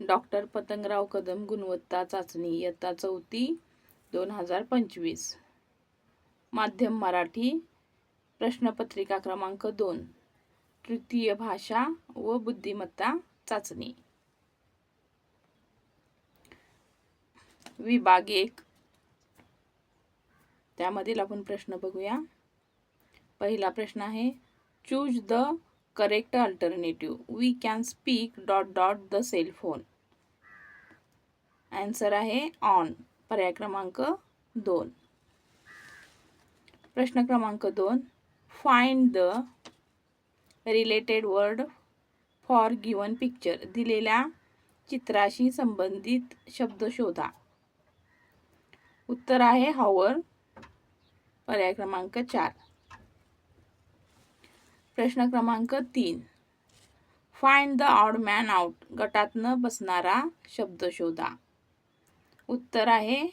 Doctor Patangrao Kadam गुणवत्ता चाचणी इयत्ता चौथी दोन हजार पंचवीस. माध्यम मराठी प्रश्नपत्रिका क्रमांक दोन तृतीय भाषा व बुद्धिमत्ता चाचणी. विभाग एक. त्यामधील आपण प्रश्न बघूया. पहिला प्रश्न आहे choose the correct alternative we can speak dot dot the cell phone answer आहे ऑन पर्याय क्रमांक दोन. प्रश्न क्रमांक दोन. Find the related word for given picture दिलेल्या चित्राशी संबंधित शब्द शोधा. उत्तर आहे हॉवर पर्याय क्रमांक चार. प्रश्न क्रमांक तीन. Find the odd man out गटात न बसणारा शब्द शोधा. उत्तर आहे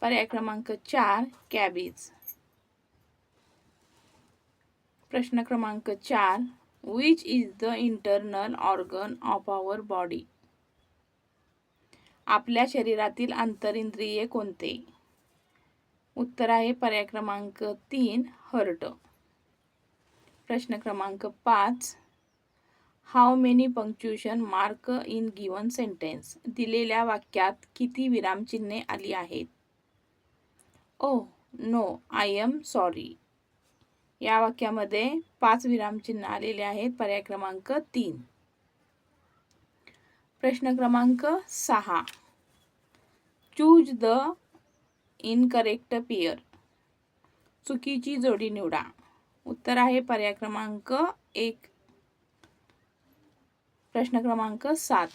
पर्याय क्रमांक चार कॅबीज. प्रश्न क्रमांक चार which is the internal organ of our body आपल्या शरीरातील अंतरिंद्रिये कोणते? उत्तर आहे पर्याय क्रमांक तीन हर्ट. प्रश्न क्रमांक पाच. How many punctuation mark in given sentence दिलेल्या वाक्यात किती विरामचिन्हे आली आहेत? Oh no I am sorry या वाक्यामध्ये पाच विरामचिन्ह आलेले आहेत. पर्याय क्रमांक तीन. प्रश्न क्रमांक सहा. चूज द इनकरेक्ट पेयर चुकीची जोडी निवडा. उत्तर आहे पर्याय क्रमांक एक. प्रश्न क्रमांक सात.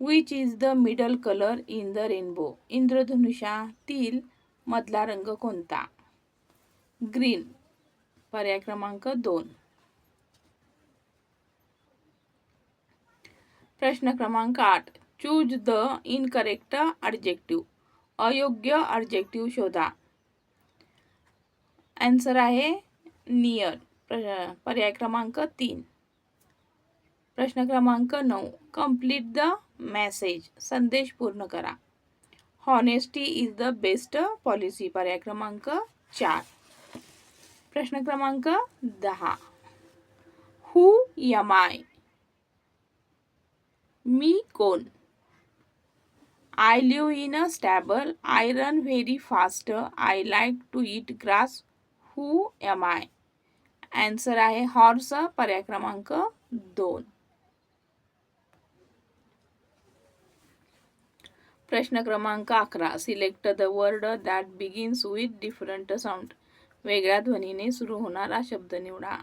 Which is the middle colour in the rainbow इंद्रधनुष्यातील मधला रंग कोणता? ग्रीन पर्याय क्रमांक दोन. प्रश्न क्रमांक आठ. चूज द इनकरेक्ट अडजेक्टिव्ह अयोग्य अडजेक्टिव्ह शोधा. आन्सर आहे नियर. प्र पर्याय क्रमांक तीन. प्रश्न क्रमांक नऊ. कंप्लीट द मेसेज संदेश पूर्ण करा. Honesty is the best policy पर्याय क्रमांक चार. प्रश्न क्रमांक दहा. हू यम आय मी कोण? I live in a stable I run very fast I like to eat grass who am I answer आहे हॉर्स पर्याय क्रमांक दोन. प्रश्न क्रमांक अकरा. Select the word that begins with different sound वेगळ्या ध्वनीने सुरू होणारा शब्द निवडा.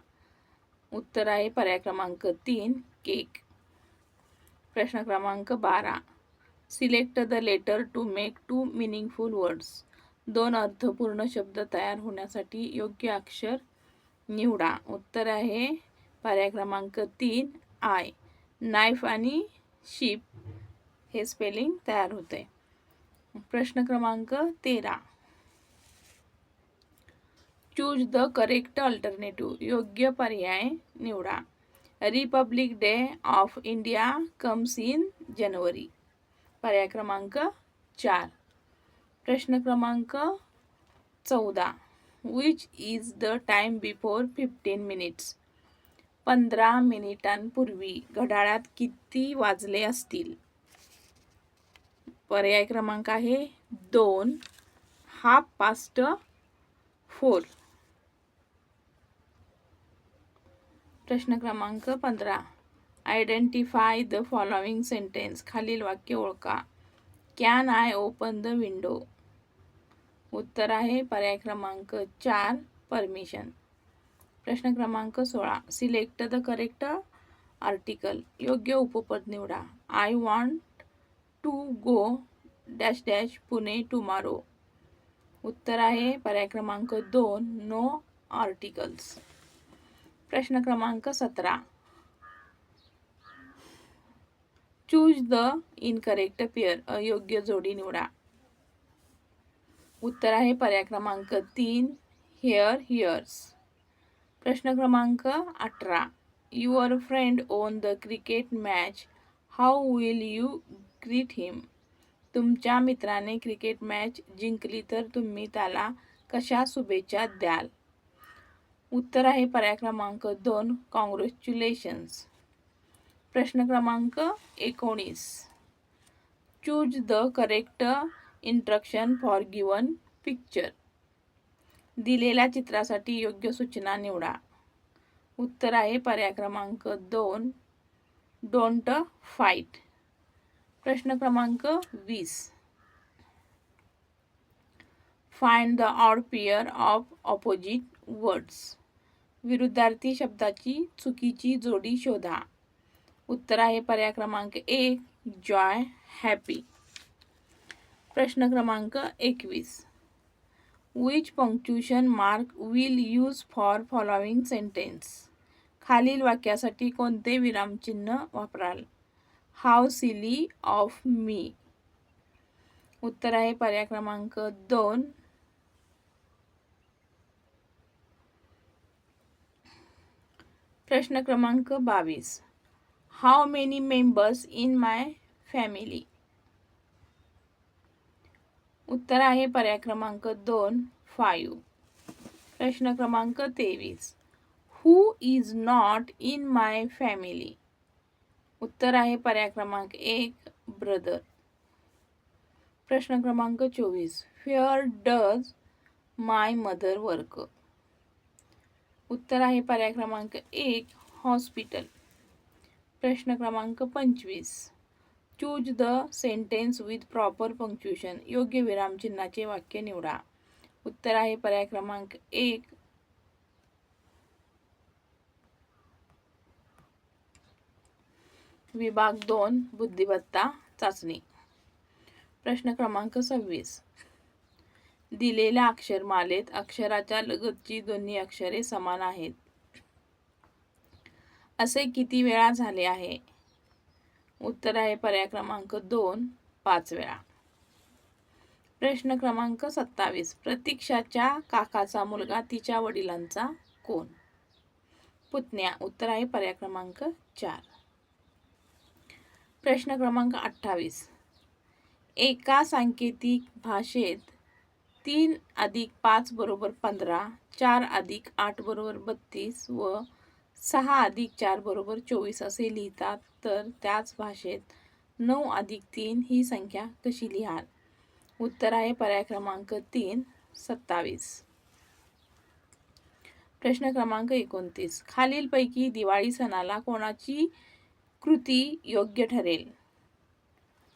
उत्तर आहे पर्याय क्रमांक तीन केक प्रश्न क्रमांक बारा. Select the letter to make two meaningful words दोन अर्थपूर्ण शब्द तयार होण्यासाठी योग्य अक्षर निवडा. उत्तर आहे पर्याय क्रमांक तीन आय नाईफ आणि शिप हे स्पेलिंग तयार होते. प्रश्न क्रमांक तेरा. चूज द करेक्ट अल्टरनेटिव्ह योग्य पर्याय निवडा. Republic Day of India comes in January पर्याय क्रमांक चार. प्रश्न क्रमांक चौदा which is the time before fifteen minutes पंधरा मिनिटांपूर्वी घड्याळात किती वाजले असतील? पर्याय क्रमांक आहे दोन हाफ पास्ट फोर प्रश्न क्रमांक पंधरा आयडेंटिफाय द फॉलोइंग सेंटेन्स खालील वाक्य ओळखा. Can I open the window उत्तर आहे पर्याय क्रमांक चार परमिशन प्रश्न क्रमांक सोळा. सिलेक्ट द करेक्ट आर्टिकल योग्य उपपद निवडा. I want to go dash dash Pune tomorrow उत्तर आहे पर्याय क्रमांक दोन नो आर्टिकल्स प्रश्न क्रमांक सतरा. चूज द इनकरेक्ट पेअर अयोग्य जोडी निवडा. उत्तर आहे पर्याय क्रमांक तीन हेअर हिअर्स प्रश्न क्रमांक अठरा. Your friend won the cricket match how will you greet him तुमच्या मित्राने क्रिकेट मॅच जिंकली तर तुम्ही त्याला कशा शुभेच्छा द्याल? उत्तर आहे पर्याय क्रमांक दोन कॉंग्रॅच्युलेशन्स प्रश्न क्रमांक एकोणीस. Choose the correct instruction for given picture दिलेल्या चित्रासाठी योग्य सूचना निवडा. उत्तर आहे पर्याय क्रमांक दोन. डोंट फाईट प्रश्न क्रमांक वीस. Find the odd pair of opposite words विरुद्धार्थी शब्दाची चुकीची जोडी शोधा. उत्तर आहे पर्याय क्रमांक एक. जॉय हॅपी प्रश्न क्रमांक एकवीस. Which punctuation mark will use for following sentence खालील वाक्यासाठी कोणते विरामचिन्ह वापराल? हाव सिली ऑफ मी उत्तर आहे पर्याय क्रमांक दोन. प्रश्न क्रमांक बावीस. How many members in my family उत्तर आहे पर्याय क्रमांक दोन फायू प्रश्न क्रमांक तेवीस. Who is not in my family उत्तर आहे पर्याय क्रमांक एक ब्रदर प्रश्न क्रमांक चोवीस. Where does my mother work उत्तर आहे पर्याय क्रमांक एक हॉस्पिटल प्रश्न क्रमांक पंचवीस. Choose the sentence with proper punctuation योग्य विरामचिन्हाचे वाक्य निवडा. उत्तर आहे पर्याय क्रमांक एक. विभाग दोन बुद्धिमत्ता चाचणी. प्रश्न क्रमांक सव्वीस. दिलेल्या अक्षरमालेत अक्षराच्या लगतची दोन्ही अक्षरे समान आहेत. असे किती वेळा झाले आहे? उत्तर आहे पर्याय क्रमांक दोन पाच वेळा. प्रश्न क्रमांक सत्तावीस. प्रतीक्षाच्या काकाचा मुलगा तिच्या वडिलांचा कोण? पुतण्या. उत्तर आहे पर्याय क्रमांक चार. प्रश्न क्रमांक अठ्ठावीस. एका सांकेतिक भाषेत तीन अधिक पाच बरोबर पंधरा चार अधिक आठ बरोबर बत्तीस व सहा अधिक चार बरोबर चोवीस असे लिहितात तर त्याच भाषेत नऊ अधिक तीन ही संख्या कशी लिहाल? उत्तर आहे पर्याय क्रमांक तीन सत्तावीस. प्रश्न क्रमांक एकोणतीस. खालीलपैकी दिवाळी सणाला कोणाची कृती योग्य ठरेल?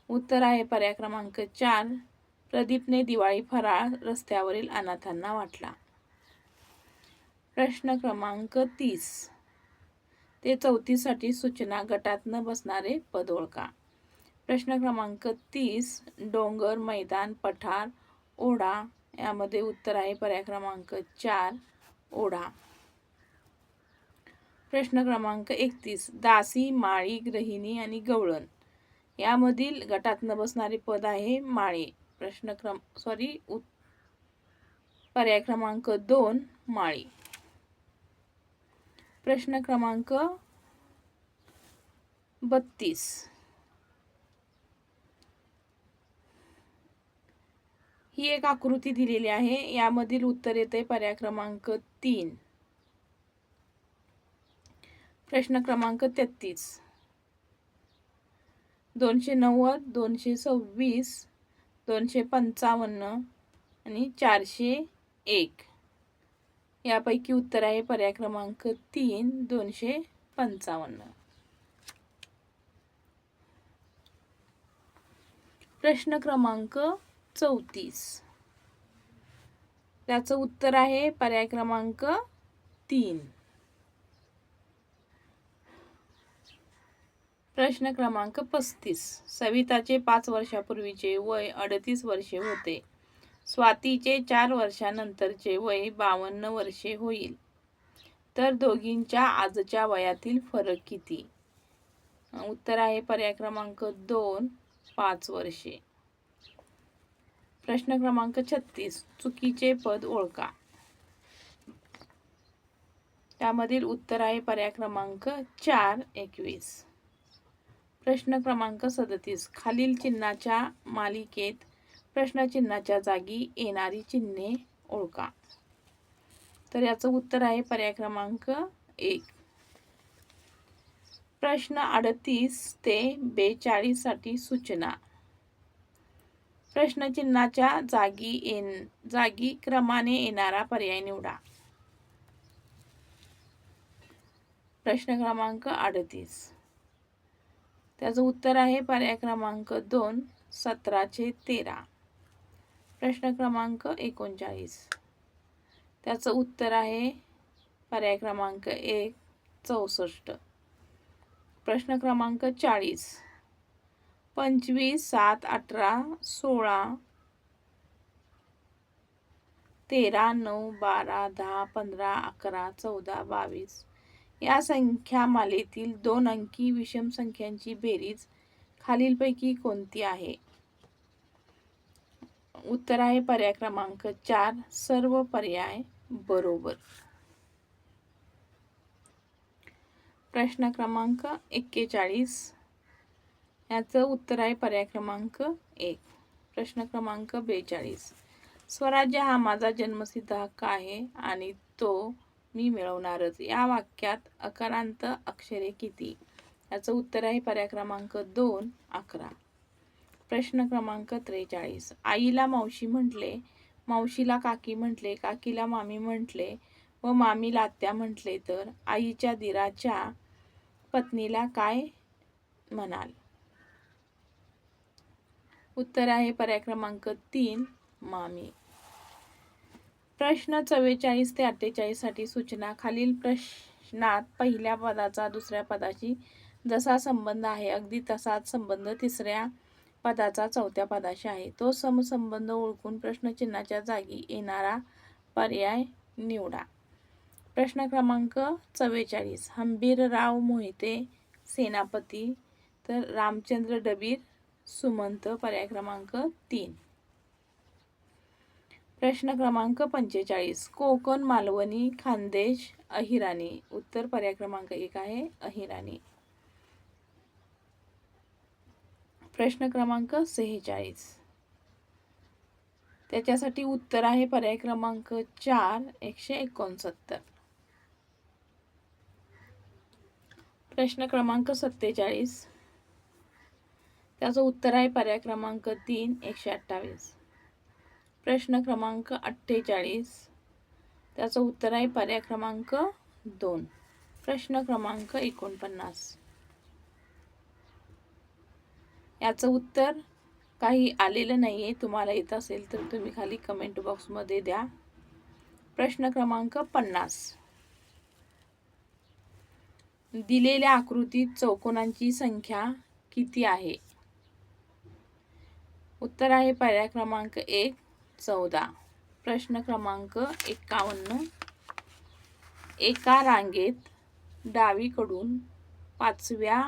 उत्तर आहे पर्याय क्रमांक चार प्रदीपने दिवाळी फराळ रस्त्यावरील अनाथांना वाटला. प्रश्न क्रमांक तीस. ते चौथीसाठी सूचना गटात न बसणारे पद ओळखा प्रश्न क्रमांक तीस डोंगर मैदान पठार ओढा यामध्ये उत्तर आहे. पर्याय क्रमांक चार ओढा. प्रश्न क्रमांक एकतीस दासी माळी गृहिणी आणि गवळण. यामधील गटात न बसणारे पद आहे माळे. प्रश्न क्रम सॉरी पर्याय क्रमांक दोन माळी. प्रश्न क्रमांक बत्तीस. ही एक आकृती दिलेली आहे. यामधील उत्तर येते पर्याय क्रमांक तीन. प्रश्न क्रमांक तेहतीस. दोनशे नव्वद दोनशे सव्वीस दोनशे पंचावन्न आणि चारशे एक. यापैकी उत्तर आहे पर्याय क्रमांक तीन दोनशे पंचावन्न. प्रश्न क्रमांक चौतीस. त्याचं उत्तर आहे पर्याय क्रमांक तीन. प्रश्न क्रमांक पस्तीस. सविताचे पाच वर्षापूर्वीचे वय अडतीस वर्षे होते. स्वातीचे चार वर्षानंतरचे वय बावन्न वर्षे होईल. तर दोघींच्या आजच्या वयातील फरक किती? उत्तर आहे पर्याय क्रमांक दोन पाच वर्षे. प्रश्न क्रमांक छत्तीस चुकीचे पद ओळखा. त्यामधील उत्तर आहे पर्याय क्रमांक चार एकवीस. प्रश्न क्रमांक सदतीस खालील चिन्हाच्या मालिकेत प्रश्नचिन्हाच्या जागी येणारी चिन्हे ओळखा. तर याचं उत्तर आहे पर्याय क्रमांक एक. प्रश्न अडतीस ते बेचाळीससाठी सूचना. प्रश्नचिन्हाच्या जागी येन जागी क्रमाने येणारा पर्याय निवडा. प्रश्न क्रमांक अडतीस. त्याचं उत्तर आहे पर्याय क्रमांक दोन सतराचे तेरा. प्रश्न क्रमांक एकोणचाळीस. त्याचं उत्तर आहे पर्याय क्रमांक एक चौसष्ट. प्रश्न क्रमांक चाळीस. पंचवीस सात अठरा सोळा तेरा नऊ बारा दहा पंधरा अकरा चौदा बावीस. या संख्या मालेतील दोन अंकी विषम संख्यांची बेरीज खालीलपैकी कोणती आहे? उत्तर आहे पर्याय क्रमांक चार सर्व पर्याय बरोबर. प्रश्न क्रमांक एक्केचाळीस. याचं उत्तर आहे पर्याय क्रमांक एक. प्रश्न क्रमांक बेचाळीस. स्वराज्य हा माझा जन्मसिद्ध हक्क आहे आणि तो मी मिळवणारच. या वाक्यात अकारांत अक्षरे किती? याचं उत्तर आहे पर्याय क्रमांक दोन अकरा. प्रश्न क्रमांक त्रेचाळीस. आईला मावशी म्हटले मावशीला काकी म्हटले काकीला मामी म्हटले व मामीला आत्या म्हटले तर आईच्या दिराच्या पत्नीला काय म्हणाल? उत्तर आहे पर्याय क्रमांक तीन मामी. प्रश्न चव्वेचाळीस ते अठ्ठेचाळीससाठी सूचना. खालील प्रश्नात पहिल्या पदाचा दुसऱ्या पदाशी जसा संबंध आहे अगदी तसाच संबंध तिसऱ्या पदाचा चौथ्या पदाशी आहे. तो समसंबंध ओळखून प्रश्नचिन्हाच्या जागी येणारा पर्याय निवडा. प्रश्न क्रमांक चव्वेचाळीस. हंबीरराव मोहिते सेनापती. तर रामचंद्र डबीर सुमंत. पर्याय क्रमांक तीन. प्रश्न क्रमांक पंचेचाळीस. कोकण मालवणी खानदेश अहिराणी. उत्तर पर्याय क्रमांक एक आहे अहिराणी. प्रश्न क्रमांक सेहेचाळीस. त्याच्यासाठी उत्तर आहे पर्याय क्रमांक चार एकशे एकोणसत्तर. प्रश्न क्रमांक सत्तेचाळीस. त्याचं उत्तर आहे पर्याय क्रमांक तीन एकशे अठ्ठावीस. प्रश्न क्रमांक अठ्ठेचाळीस. त्याचं उत्तर आहे पर्याय क्रमांक दोन. प्रश्न क्रमांक एकोणपन्नास. याचं उत्तर काही आलेलं नाही आहे तुम्हाला येत असेल तर तुम्ही खाली कमेंट बॉक्समध्ये द्या. प्रश्न क्रमांक पन्नास. दिलेल्या आकृतीत चौकोनांची संख्या किती आहे? उत्तर आहे पर्याय क्रमांक एक चौदा. प्रश्न क्रमांक एकावन्न एका रांगेत डावीकडून पाचव्या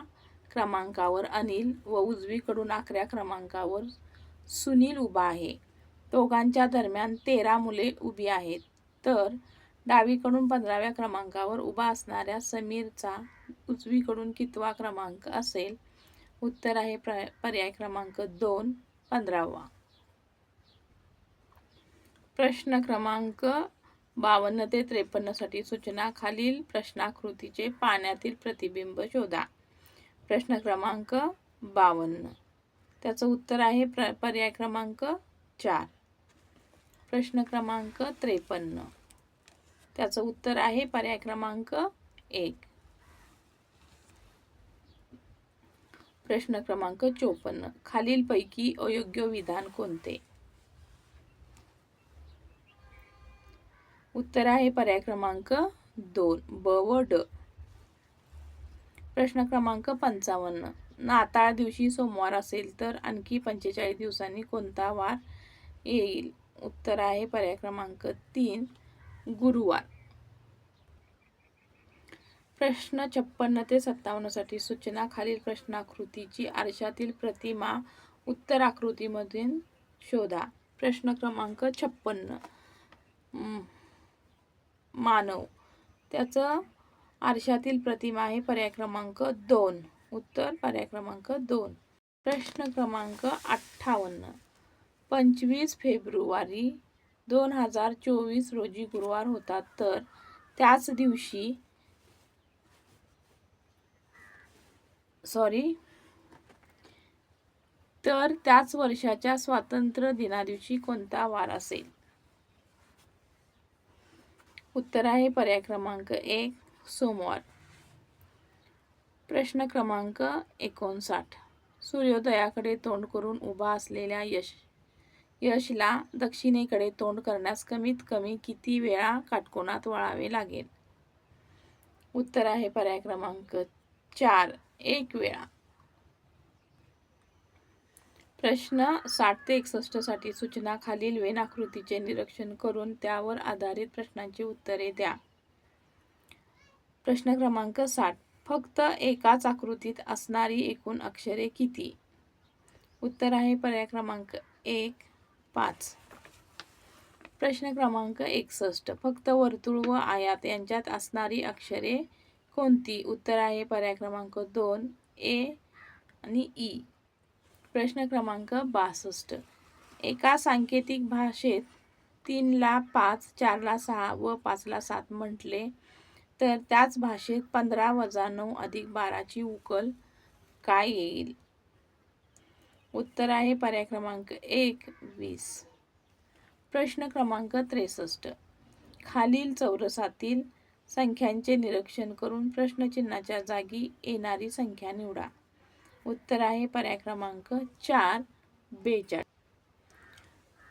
क्रमांकावर अनिल व उजवीकडून अकरा क्रमांकावर सुनील उभा आहे. दोघांच्या दरम्यान तेरा मुले उभी आहेत. तर डावीकडून पंधराव्या क्रमांकावर उभा असणाऱ्या समीरचा उजवीकडून कितवा क्रमांक असेल? उत्तर आहे प्र पर्याय क्रमांक दोन पंधरावा. प्रश्न क्रमांक बावन्न ते त्रेपन्नसाठी सूचना खालील प्रश्नाकृतीचे पाण्यातील प्रतिबिंब शोधा. प्रश्न क्रमांक बावन्न. त्याचं उत्तर आहे प्र पर्याय क्रमांक चार. प्रश्न क्रमांक त्रेपन्न. त्याचं उत्तर आहे पर्याय क्रमांक एक. प्रश्न क्रमांक चोपन्न. खालीलपैकी अयोग्य विधान कोणते? उत्तर आहे पर्याय क्रमांक दोन. ब व ड. प्रश्न क्रमांक पंचावन्न. नाताळ दिवशी सोमवार असेल तर आणखी पंचेचाळीस दिवसांनी कोणता वार येईल? उत्तर आहे पर्याय क्रमांक तीन गुरुवार. प्रश्न छप्पन्न ते सत्तावन्नसाठी सूचना खालील प्रश्नाकृतीची आरशातील प्रतिमा उत्तर आकृतीमधून शोधा. प्रश्न क्रमांक छप्पन्न. मानव. त्याचं आरशातील प्रतिमा आहे पर्याय क्रमांक दोन. उत्तर पर्याय क्रमांक दोन. प्रश्न क्रमांक अठ्ठावन्न. पंचवीस फेब्रुवारी दोन हजार चोवीस रोजी गुरुवार होता. तर त्याच दिवशी सॉरी तर त्याच वर्षाच्या स्वातंत्र्य दिनादिवशी कोणता वार असेल? उत्तर आहे पर्याय क्रमांक एक. सोमवार. प्रश्न क्रमांक एकोणसाठ. सूर्योदयाकडे तोंड करून उभा असलेल्या यश यशला दक्षिणेकडे तोंड करण्यास कमीत कमी किती वेळा काटकोणात वळावे लागेल? उत्तर आहे पर्याय क्रमांक चार एक वेळा. प्रश्न साठ ते एकसष्टसाठी सूचना खालील वेन आकृतीचे निरीक्षण करून त्यावर आधारित प्रश्नांची उत्तरे द्या. प्रश्न क्रमांक साठ. फक्त एकाच आकृतीत असणारी एकूण अक्षरे किती? उत्तर आहे पर्याय क्रमांक एक पाच. प्रश्न क्रमांक एकसष्ट. फक्त वर्तुळ व आयात यांच्यात असणारी अक्षरे कोणती? उत्तर आहे पर्याय क्रमांक दोन ए आणि ई. प्रश्न क्रमांक बासष्ट. एका सांकेतिक भाषेत तीनला पाच चारला सहा व पाचला सात म्हटले तर त्याच भाषेत पंधरा वजा नऊ अधिक बाराची उकल काय येईल? उत्तर आहे पर्याय क्रमांक एक वीस. प्रश्न क्रमांक त्रेसष्ट. खालील चौरसातील संख्यांचे निरीक्षण करून प्रश्नचिन्हाच्या जागी येणारी संख्या निवडा. उत्तर आहे पर्याय क्रमांक चार बेचाळीस.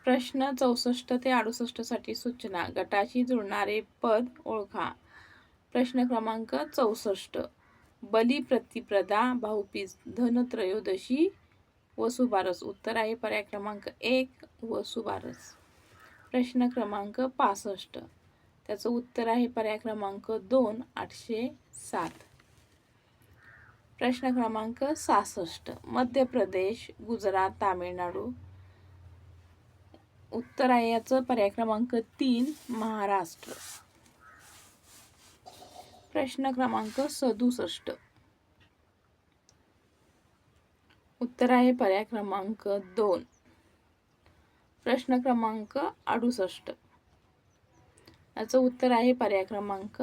प्रश्न चौसष्ट ते अडुसष्टसाठी सूचना गटाशी जुळणारे पद ओळखा. प्रश्न क्रमांक चौसष्ट. बलिप्रतिप्रदा भाऊपीज धनत्रयोदशी वसुबारस उत्तर आहे पर्याय क्रमांक एक वसुबारस प्रश्न क्रमांक पासष्ट. त्याचं उत्तर आहे पर्याय क्रमांक दोन आठशे सात. प्रश्न क्रमांक सहासष्ट. मध्य प्रदेश गुजरात तामिळनाडू. उत्तर आहे याचं पर्याय क्रमांक तीन महाराष्ट्र. प्रश्न क्रमांक सदुसष्ट. उत्तर आहे पर्याय क्रमांक दोन. प्रश्न क्रमांक अडुसष्ट. याचं उत्तर आहे पर्याय क्रमांक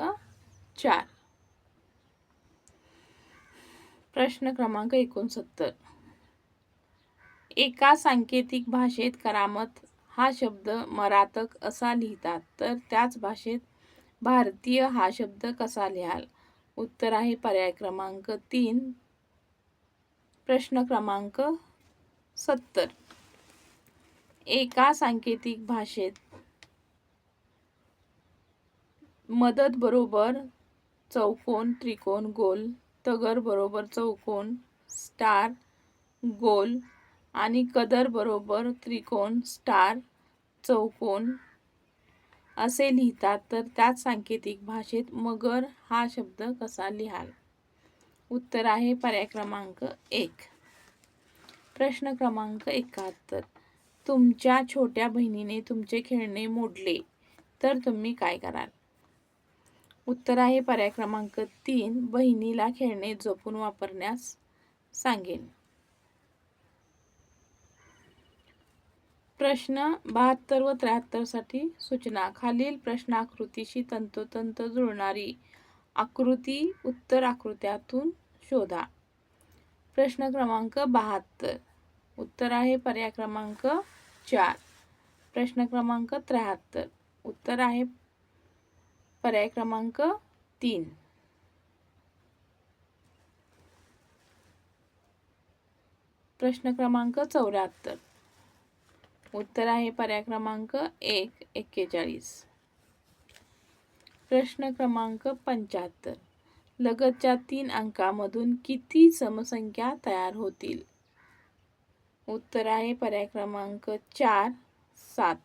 चार. प्रश्न क्रमांक एकोणसत्तर. एका सांकेतिक भाषेत करामत हा शब्द मरातक असा लिहितात तर त्याच भाषेत भारतीय हा शब्द कसा लिहाल? उत्तर आहे पर्याय क्रमांक तीन. प्रश्न क्रमांक सत्तर. एका सांकेतिक भाषेत मदत बरोबर चौकोन त्रिकोण गोल तगर बरोबर चौकोन स्टार गोल आणि कदर बरोबर त्रिकोण स्टार चौकोन असे लिहितात तर त्याच सांकेतिक भाषेत मगर हा शब्द कसा लिहाल? उत्तर आहे पर्याय क्रमांक एक. प्रश्न क्रमांक एकाहत्तर. तुमच्या छोट्या बहिणीने तुमचे खेळणे मोडले तर तुम्ही काय कराल? उत्तर आहे पर्याय क्रमांक तीन. बहिणीला खेळणे जपून वापरण्यास सांगेन. प्रश्न बहात्तर व त्र्याहत्तरसाठी सूचना. खालील प्रश्नाकृतीशी तंतोतंत जुळणारी आकृती उत्तर आकृत्यातून शोधा. प्रश्न क्रमांक बहात्तर. उत्तर आहे पर्याय क्रमांक चार. प्रश्न क्रमांक त्र्याहत्तर. उत्तर आहे पर्याय क्रमांक तीन. प्रश्न क्रमांक चौऱ्याहत्तर. उत्तर आहे पर्याय क्रमांक एक एक्केचाळीस. प्रश्न क्रमांक पंच्याहत्तर. लगतच्या तीन अंकामधून किती समसंख्या तयार होतील? उत्तर आहे पर्याय क्रमांक चार सात.